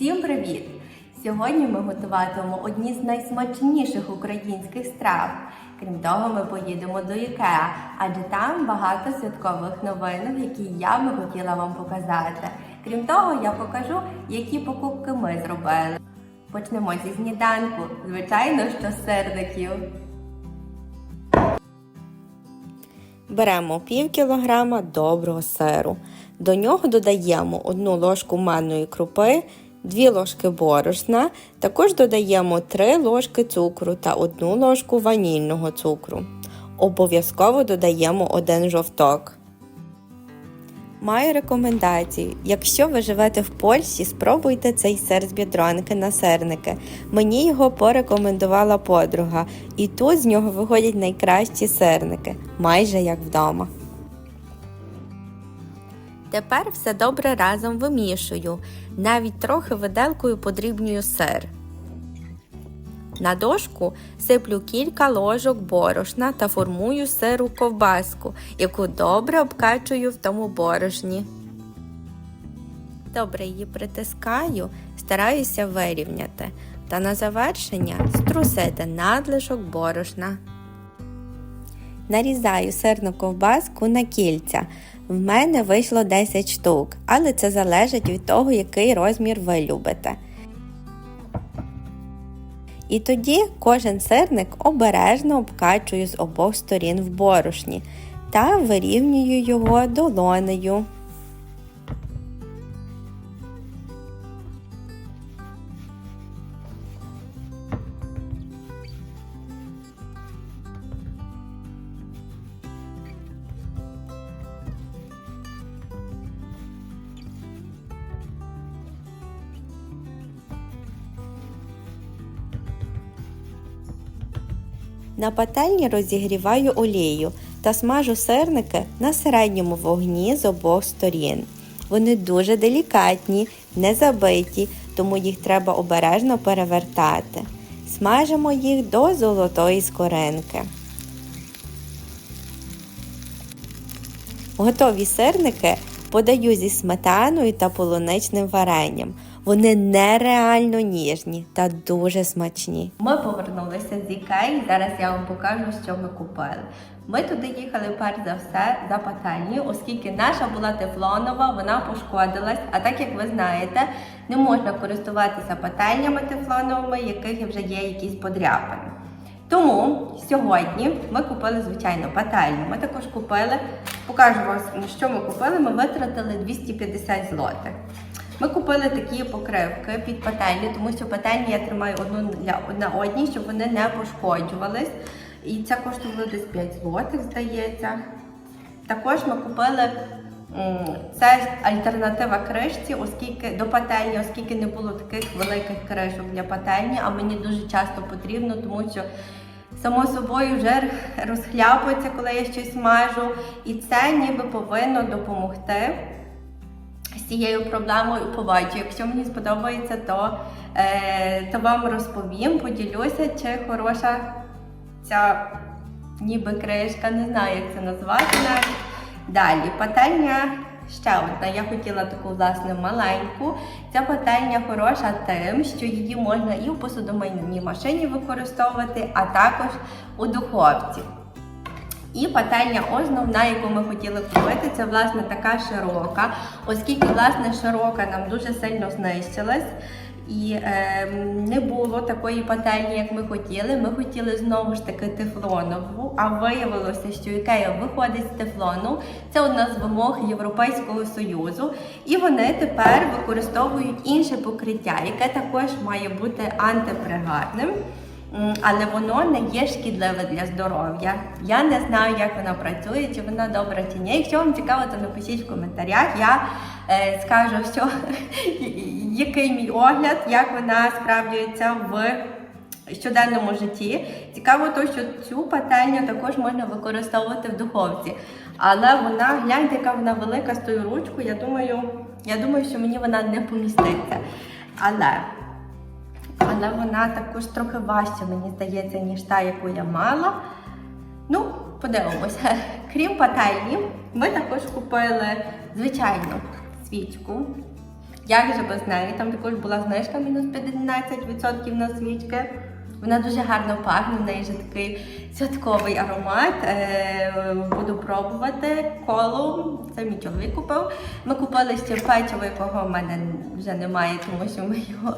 Всім привіт! Сьогодні ми готуватимемо одні з найсмачніших українських страв. Крім того, ми поїдемо до Ікеа, адже там багато святкових новинок, які я би хотіла вам показати. Крім того, я покажу, які покупки ми зробили. Почнемо зі сніданку. Звичайно, що з. Беремо пів кілограма доброго сиру. До нього додаємо одну ложку манної крупи, 2 ложки борошна, також додаємо 3 ложки цукру та 1 ложку ванільного цукру. Обов'язково додаємо один жовток. Маю рекомендацію. Якщо ви живете в Польщі, спробуйте цей сир з бідронки на сирники. Мені його порекомендувала подруга, і тут з нього виходять найкращі сирники, майже як вдома. Тепер все добре разом вимішую, навіть трохи виделкою подрібнюю сир. На дошку сиплю кілька ложок борошна та формую сиру ковбаску, яку добре обкачую в тому борошні. Добре її притискаю, стараюся вирівняти та на завершення струсити надлишок борошна. Нарізаю сирну ковбаску на кільця. В мене вийшло 10 штук, але це залежить від того, який розмір ви любите. І тоді кожен сирник обережно обкачую з обох сторін в борошні та вирівнюю його долонею. На пательні розігріваю олію та смажу сирники на середньому вогні з обох сторін. Вони дуже делікатні, не забиті, тому їх треба обережно перевертати. Смажимо їх до золотої скоринки. Готові сирники подаю зі сметаною та полуничним варенням. Вони нереально ніжні та дуже смачні. Ми повернулися з Ікеї. Зараз я вам покажу, що ми купили. Ми туди їхали перш за все за пательню, оскільки наша була тефлонова, вона пошкодилась. А так як ви знаєте, не можна користуватися пательнями тефлоновими, яких вже є якісь подряпини. Тому сьогодні ми купили, звичайно, пательню. Ми також купили, покажу вам, що ми купили. Ми витратили 250 злотих. Ми купили такі покривки під пательню, тому що пательні я тримаю одну для на одній, щоб вони не пошкоджувались. І це коштувало десь 5 злотих, здається. Також ми купили це альтернатива кришці, оскільки до пательні, оскільки не було таких великих кришок для пательні, а мені дуже часто потрібно, тому що само собою вже розхляпується, коли я щось смажу. І це ніби повинно допомогти цією проблемою побачу. Якщо мені сподобається, то, е, то вам розповім, поділюся, чи хороша ця ніби кришка, не знаю, як це назвати. Далі, пательня ще одна. Я хотіла таку, власне, маленьку. Ця пательня хороша тим, що її можна і в посудомийній машині використовувати, а також у духовці. І пательня основна, яку ми хотіли купити, це власне така широка, оскільки власне широка нам дуже сильно знищилась. І е, не було такої пательні, як ми хотіли. Ми хотіли знову ж таки тефлонову, а виявилося, що ікея виходить з тефлону. Це одна з вимог Європейського Союзу. І вони тепер використовують інше покриття, яке також має бути антипригарним. Але воно не є шкідливе для здоров'я. Я не знаю, як вона працює, чи вона добра чи ні. Якщо вам цікаво, то напишіть в коментарях. Я е, скажу, що який мій огляд, як вона справджується в щоденному житті. Цікаво, то, що цю пательню також можна використовувати в духовці. Але вона, гляньте, яка вона велика з тою ручкою. Я думаю, я думаю, що мені вона не поміститься. Але але вона також трохи важча, мені здається, ніж та, яку я мала. Ну, подивимося. Крім пательні, ми також купили звичайну свічку. Як же без неї? Там також була знижка мінус 15% на свічки. Вона дуже гарно пахне, в неї вже такий святковий аромат. Е, буду пробувати колу. Це мій чоловік купив. Ми купили ще печиво, якого в мене вже немає, тому що ми його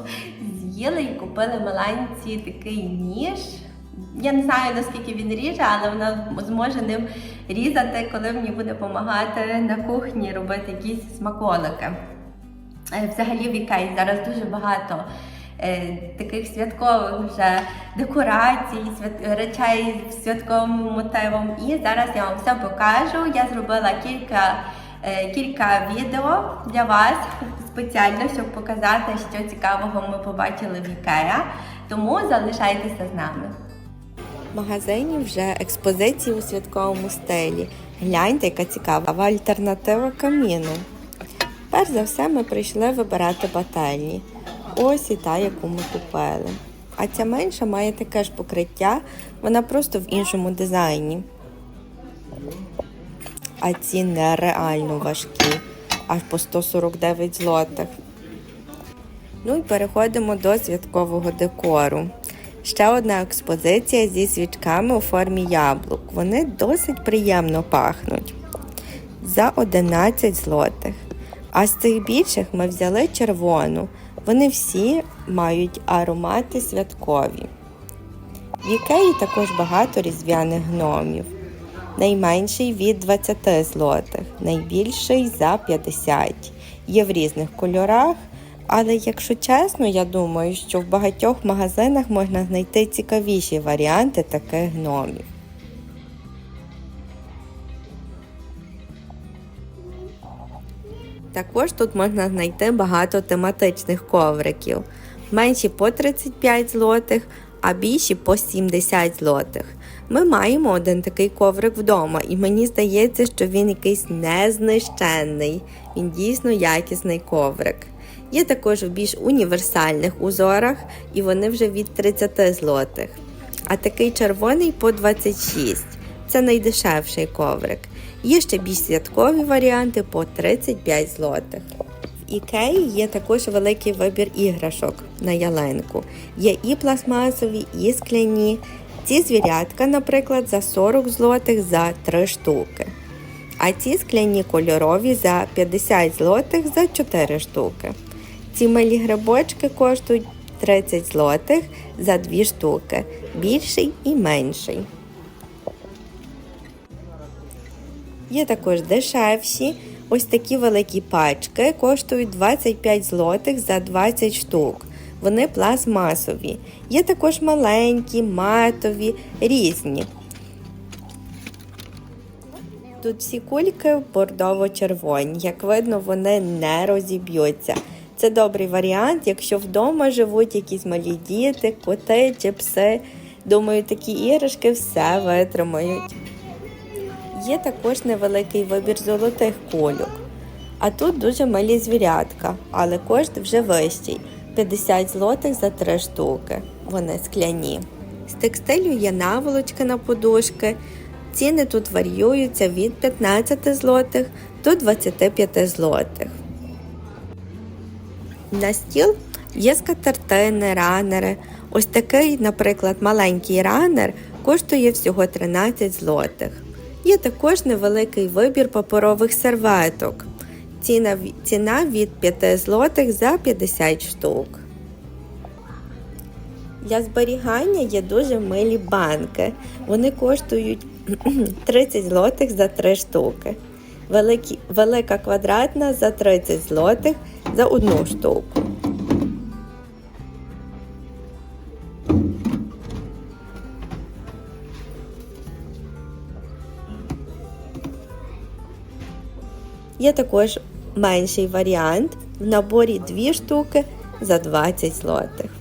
з'їли і купили маленький такий ніж. Я не знаю наскільки він ріже, але вона зможе ним різати, коли мені буде допомагати на кухні робити якісь смаколики. Е, Взагалі в Ікеї зараз дуже багато е, таких святкових вже декорацій, свят... речей з святковим мотивом. І зараз я вам все покажу. Я зробила кілька, е, кілька відео для вас спеціально, щоб показати, що цікавого ми побачили в Ікея. Тому залишайтеся з нами. В магазині вже експозиції у святковому стилі. Гляньте, яка цікава альтернатива каміну. Перш за все, ми прийшли вибирати бательні. Ось і та, яку ми купили. А ця менша має таке ж покриття, вона просто в іншому дизайні. А ці нереально важкі, аж по 149 злотих. Ну і переходимо до святкового декору. Ще одна експозиція зі свічками у формі яблук. Вони досить приємно пахнуть. За 11 злотих. А з цих більших ми взяли червону. Вони всі мають аромати святкові. В Ікеї також багато різдвяних гномів. Найменший від 20 злотих, найбільший за 50. Є в різних кольорах, але якщо чесно, я думаю, що в багатьох магазинах можна знайти цікавіші варіанти таких гномів. Також тут можна знайти багато тематичних ковриків. Менші по 35 злотих, а більші по 70 злотих. Ми маємо один такий коврик вдома, і мені здається, що він якийсь незнищенний. Він дійсно якісний коврик. Є також в більш універсальних узорах, і вони вже від 30 злотих. А такий червоний по 26. Це найдешевший коврик. Є ще більш святкові варіанти по 35 злотих. В Ікеї є також великий вибір іграшок на ялинку. Є і пластмасові, і скляні. Ці звірятка, наприклад, за 40 злотих за 3 штуки. А ці скляні кольорові за 50 злотих за 4 штуки. Ці малі грибочки коштують 30 злотих за 2 штуки, більший і менший. Є також дешевші. Ось такі великі пачки коштують 25 злотих за 20 штук. Вони пластмасові. Є також маленькі, матові, різні. Тут всі кульки бордово-червоні. Як видно, вони не розіб'ються. Це добрий варіант, якщо вдома живуть якісь малі діти, коти чи пси. Думаю, такі іграшки все витримають. Є також невеликий вибір золотих кульок. А тут дуже малі звірятка, але кошт вже вищий 50 злотих за 3 штуки. Вони скляні. З текстилю є наволочка на подушки. Ціни тут варіюються від 15 злотих до 25 злотих. На стіл є скатертини, ранери. Ось такий, наприклад, маленький ранер коштує всього 13 злотих. Є також невеликий вибір паперових серветок. Ціна, ціна від 5 злотих за 50 штук. Для зберігання є дуже милі банки. Вони коштують 30 злотих за 3 штуки. Великі, велика квадратна за 30 злотих за одну штуку. Є також менший варіант в наборі 2 штуки за 20 злотих.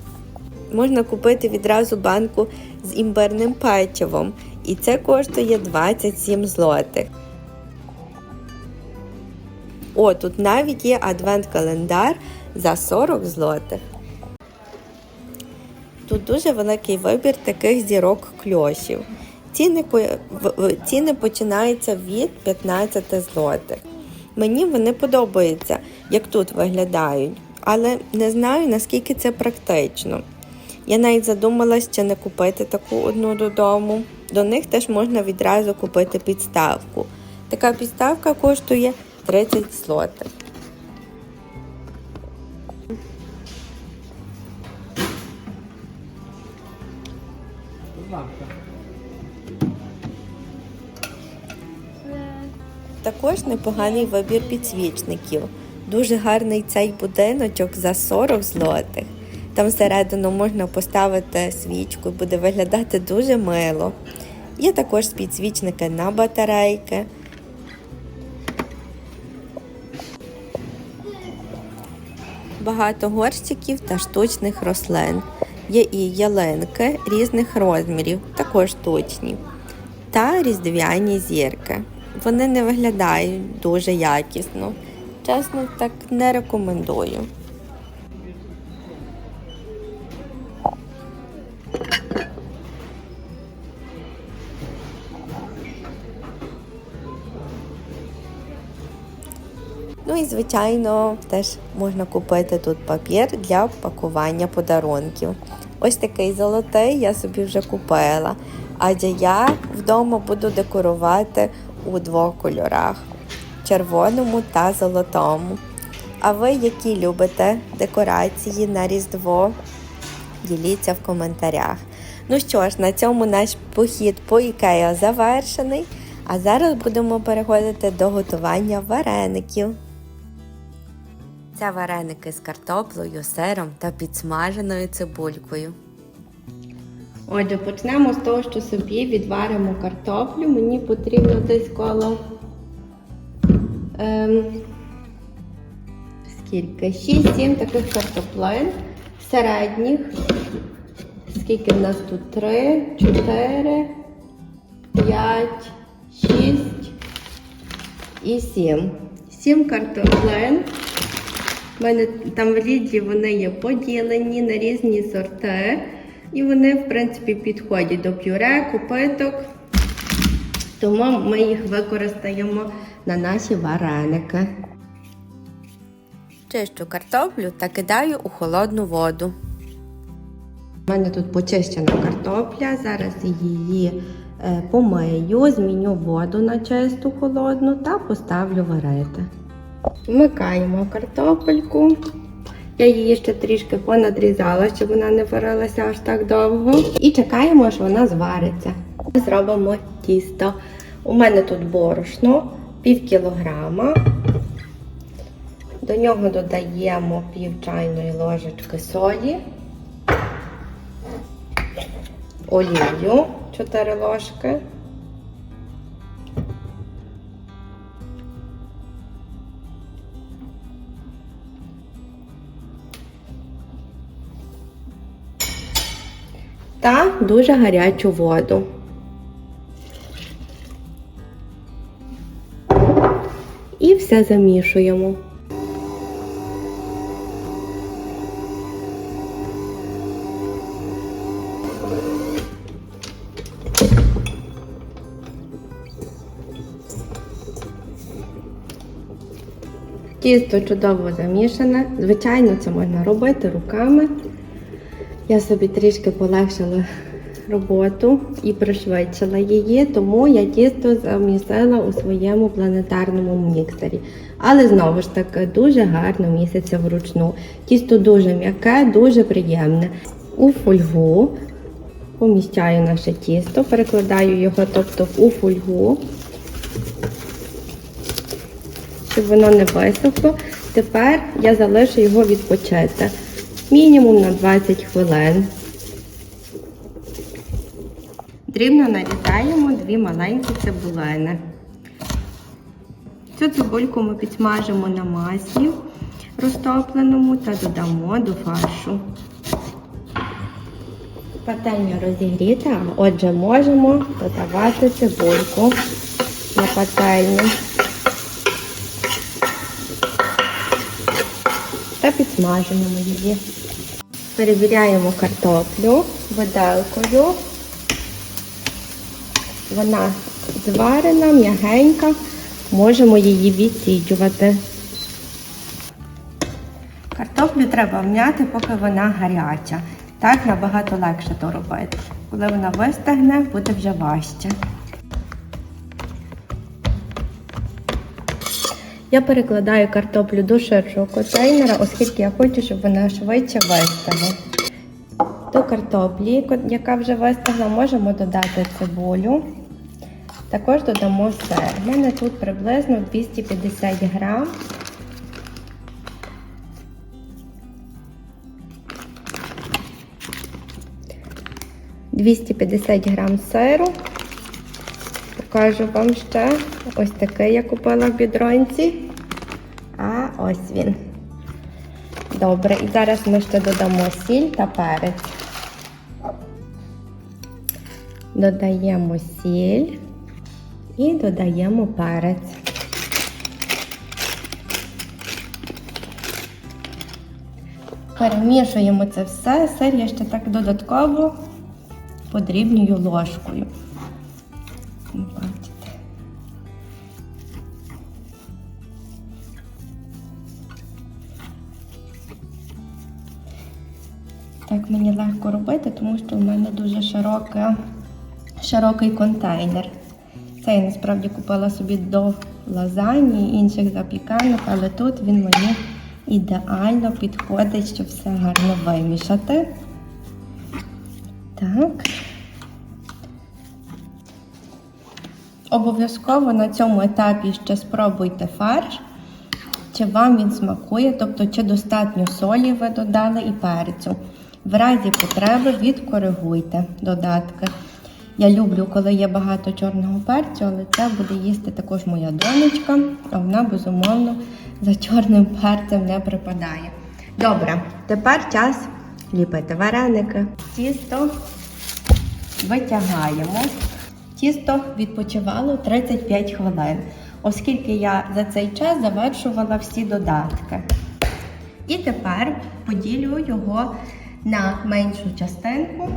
Можна купити відразу банку з імбирним печивом, і це коштує 27 злотих. О, тут навіть є адвент-календар за 40 злотих. Тут дуже великий вибір таких зірок кльошів. Ціни, ціни починаються від 15 злотих. Мені вони подобаються. як тут виглядають, але не знаю, наскільки це практично. Я навіть задумалась, чи не купити таку одну додому. До них теж можна відразу купити підставку. Така підставка коштує 30 злотих. Також непоганий вибір підсвічників. Дуже гарний цей будиночок за 40 злотих. Там всередину можна поставити свічку і буде виглядати дуже мило. Є також підсвічники на батарейки. Багато горщиків та штучних рослин. Є і ялинки різних розмірів, також штучні. Та різдвяні зірки. Вони не виглядають дуже якісно. Чесно, так не рекомендую. Ну і звичайно, теж можна купити тут папір для пакування подарунків. Ось такий золотий я собі вже купила, адже я вдома буду декорувати у двох кольорах червоному та золотому. А ви які любите декорації на Різдво? Діліться в коментарях. Ну що ж, на цьому наш похід по Ікеа завершений. А зараз будемо переходити до готування вареників. Це вареники з картоплею, сиром та підсмаженою цибулькою. Отже, почнемо з того, що собі відваримо картоплю. Мені потрібно десь коло ем, скільки? 6-7 таких картоплин середніх. Скільки в нас тут? 3, 4, 5, 6 і 7. 7 картоплин. У мене там в ліді вони є поділені на різні сорти. І вони, в принципі, підходять до пюре, купиток. Тому ми їх використаємо на наші вареники. Чищу картоплю та кидаю у холодну воду. У мене тут почищена картопля. Зараз її е, помию, зміню воду на чисту холодну та поставлю варити. Вмикаємо картопельку. Я її ще трішки понадрізала, щоб вона не варилася аж так довго. І чекаємо, аж вона звариться. Зробимо тісто. У мене тут борошно, пів кілограма. До нього додаємо пів чайної ложечки солі, олію 4 ложки. Та дуже гарячу воду. І все замішуємо. Тісто чудово замішане. Звичайно, це можна робити руками. Я собі трішки полегшила роботу і пришвидшила її, тому я тісто замісила у своєму планетарному міксері. Але знову ж таки дуже гарно місяця вручну. Тісто дуже м'яке, дуже приємне. У фольгу поміщаю наше тісто, перекладаю його тобто у фольгу, щоб воно не висохло. Тепер я залишу його відпочити мінімум на 20 хвилин. Дрібно нарізаємо дві маленькі цибулини. Цю цибульку ми підсмажимо на маслі розтопленому та додамо до фаршу. Пательня розігріта, отже, можемо додавати цибульку на пательню. та підсмажуємо її. Перевіряємо картоплю виделкою. Вона зварена, м'ягенька, можемо її відсіджувати. Картоплю треба вм'яти, поки вона гаряча. Так набагато легше то робити. Коли вона вистигне, буде вже важче. Я перекладаю картоплю до ширшого контейнера, оскільки я хочу, щоб вона швидше вистигла. До картоплі, яка вже вистигла, можемо додати цибулю. Також додамо сир. У мене тут приблизно 250 грам. «250 грам сиру. Покажу вам ще ось такий я купила в бідронці. А ось він. Добре, і зараз ми ще додамо сіль та перець. Додаємо сіль і додаємо перець. Перемішуємо це все. Сир я ще так додатково подрібнюю ложкою. Широке, широкий контейнер. Це я насправді купила собі до лазані і інших запіканок, але тут він мені ідеально підходить, щоб все гарно вимішати. Так. Обов'язково на цьому етапі ще спробуйте фарш, чи вам він смакує, тобто чи достатньо солі ви додали і перцю. В разі потреби відкоригуйте додатки. Я люблю, коли є багато чорного перцю, але це буде їсти також моя донечка, а вона, безумовно, за чорним перцем не припадає. Добре, тепер час ліпити вареники. Тісто витягаємо. Тісто відпочивало 35 хвилин, оскільки я за цей час завершувала всі додатки. І тепер поділю його на меншу частинку.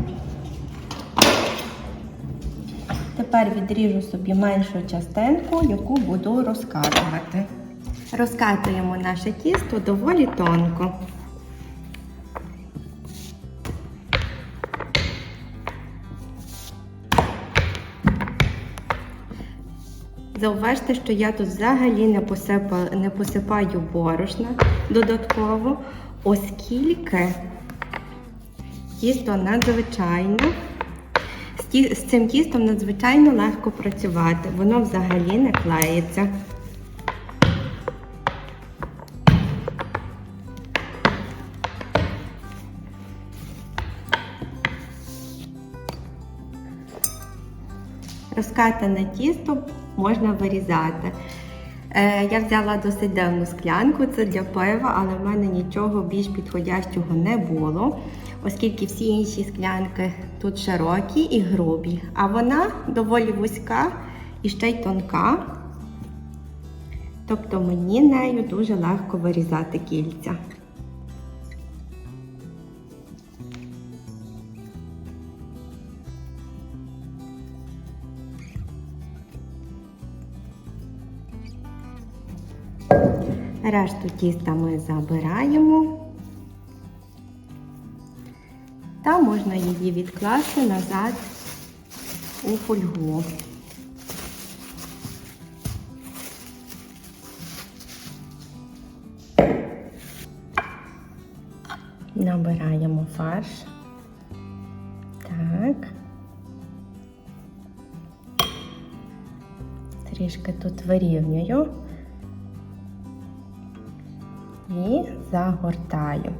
Тепер відріжу собі меншу частинку, яку буду розкатувати. Розкатуємо наше тісто доволі тонко. Зауважте, що я тут взагалі не, посипа, не посипаю борошна додатково, оскільки тісто надзвичайно, з, цим тістом надзвичайно легко працювати, воно взагалі не клеїться. Розкатане тісто можна вирізати. Е, я взяла досить давну склянку, це для пива, але в мене нічого більш підходящого не було, оскільки всі інші склянки тут широкі і грубі, а вона доволі вузька і ще й тонка. Тобто мені нею дуже легко вирізати кільця. Решту тіста ми забираємо можна її відкласти назад у фольгу. Набираємо фарш. Так. Трішки тут вирівнюю і загортаю.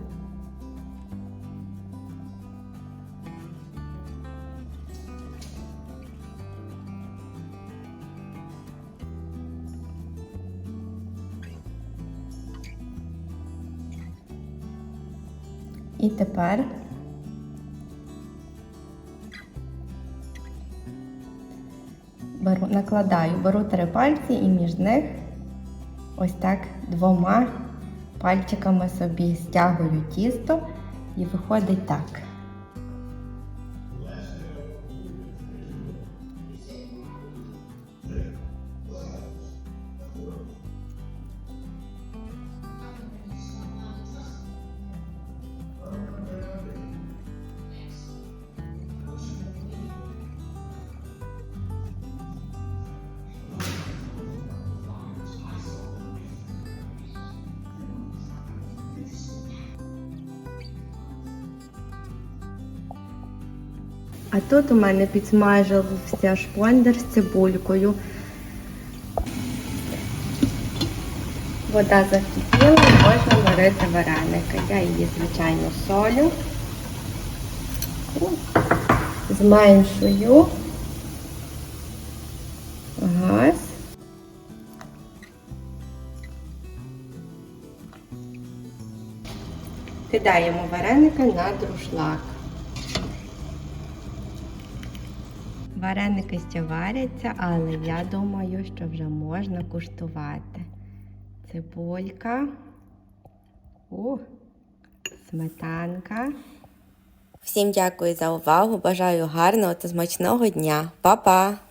І тепер беру, накладаю, беру три пальці і між них ось так двома пальчиками собі стягую тісто і виходить так. А тут у мене підсмажився шпондер з цибулькою. Вода закипіла, можна варити вареники. Я її, звичайно, солю. Зменшую газ. Кидаємо вареники на друшлак. Вареники ще варяться, але я думаю, що вже можна куштувати. Цибулька. О, сметанка. Всім дякую за увагу. Бажаю гарного та смачного дня. Па-па!